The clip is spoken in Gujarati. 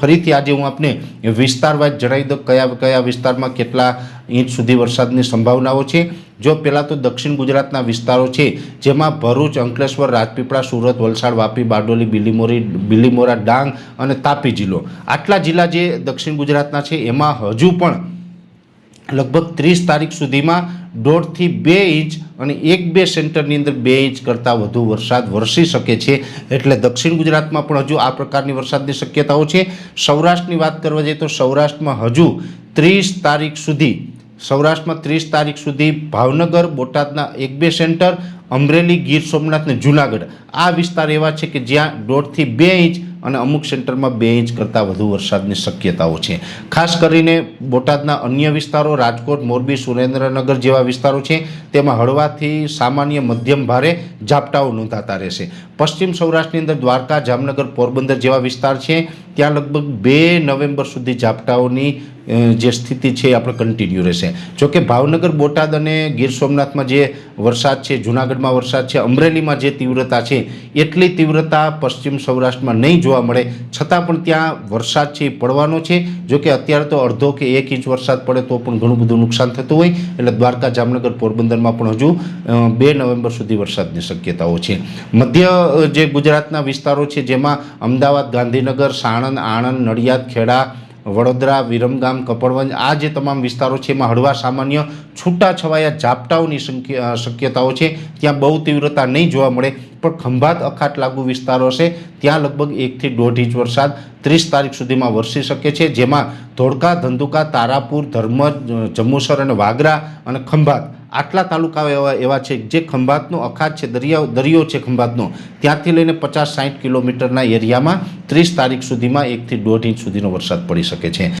ફરીથી આજે હું આપને વિસ્તારવાઇઝ જણાવી દઉં કયા કયા વિસ્તારમાં કેટલા ઇંચ સુધી વરસાદની સંભાવનાઓ છે. જો પહેલાં તો દક્ષિણ ગુજરાતના વિસ્તારો છે, જેમાં ભરૂચ, અંકલેશ્વર, રાજપીપળા, સુરત, વલસાડ, વાપી, બારડોલી, બિલીમોરી, બિલીમોરા, ડાંગ અને તાપી જિલ્લો. આટલા જિલ્લા જે દક્ષિણ ગુજરાતના છે, એમાં હજુ પણ લગભગ ત્રીસ તારીખ સુધીમાં દોઢથી બે ઇંચ અને એક બે સેન્ટરની અંદર બે ઇંચ કરતાં વધુ વરસાદ વરસી શકે છે. એટલે દક્ષિણ ગુજરાતમાં પણ હજુ આ પ્રકારની વરસાદની શક્યતાઓ છે. સૌરાષ્ટ્રની વાત કરવા જઈએ તો સૌરાષ્ટ્રમાં હજુ ત્રીસ તારીખ સુધી, સૌરાષ્ટ્રમાં ત્રીસ તારીખ સુધી ભાવનગર, બોટાદના એક બે સેન્ટર, અમરેલી, ગીર સોમનાથ ને જુનાગઢ આ વિસ્તાર એવા છે કે જ્યાં દોઢથી બે ઇંચ અને અમુક સેન્ટરમાં બે ઇંચ કરતાં વધુ વરસાદની શક્યતાઓ છે. ખાસ કરીને બોટાદના અન્ય વિસ્તારો, રાજકોટ, મોરબી, સુરેન્દ્રનગર જેવા વિસ્તારો છે, તેમાં હળવાથી સામાન્ય મધ્યમ ભારે ઝાપટાઓ નોંધાતા રહેશે. પશ્ચિમ સૌરાષ્ટ્રની અંદર દ્વારકા, જામનગર, પોરબંદર જેવા વિસ્તાર છે ત્યાં લગભગ બે નવેમ્બર સુધી ઝાપટાઓની જે સ્થિતિ છે એ આપણે કન્ટિન્યુ રહેશે. જોકે ભાવનગર, બોટાદ અને ગીર સોમનાથમાં જે વરસાદ છે, જૂનાગઢમાં વરસાદ છે, અમરેલીમાં જે તીવ્રતા છે, એટલી તીવ્રતા પશ્ચિમ સૌરાષ્ટ્રમાં નહીં જોવા મળે. છતાં પણ ત્યાં વરસાદ છે પડવાનો છે. જોકે અત્યારે તો અડધો કે એક ઇંચ વરસાદ પડે તો પણ ઘણું બધું નુકસાન થતું હોય. એટલે દ્વારકા, જામનગર, પોરબંદરમાં પણ હજુ બે નવેમ્બર સુધી વરસાદની શક્યતાઓ છે. મધ્ય જે ગુજરાતના વિસ્તારો છે, જેમાં અમદાવાદ, ગાંધીનગર, સાણંદ આણંદ નડિયાદ, ખેડા, વડોદરા, વિરમગામ, કપડવંજ આ જે તમામ વિસ્તારો છે, એમાં હળવા સામાન્ય છૂટા છવાયા ઝાપટાઓની શક્યતાઓ છે. ત્યાં બહુ તીવ્રતા નહીં જોવા મળે, પણ ખંભાત અખાત લાગુ વિસ્તારો છે ત્યાં લગભગ એકથી દોઢ ઇંચ વરસાદ ત્રીસ તારીખ સુધીમાં વરસી શકે છે, જેમાં ધોળકા, ધંધુકા, તારાપુર, ધર્મજ જંબુસર અને વાગરા અને ખંભાત આટલા તાલુકાઓ એવા એવા છે જે ખંભાતનો અખાત છે, દરિયા દરિયો છે ખંભાતનો. ત્યાંથી લઈને પચાસ સાઠ કિલોમીટરના એરિયામાં ત્રીસ તારીખ સુધીમાં એકથી દોઢ ઇંચ સુધીનો વરસાદ પડી શકે છે.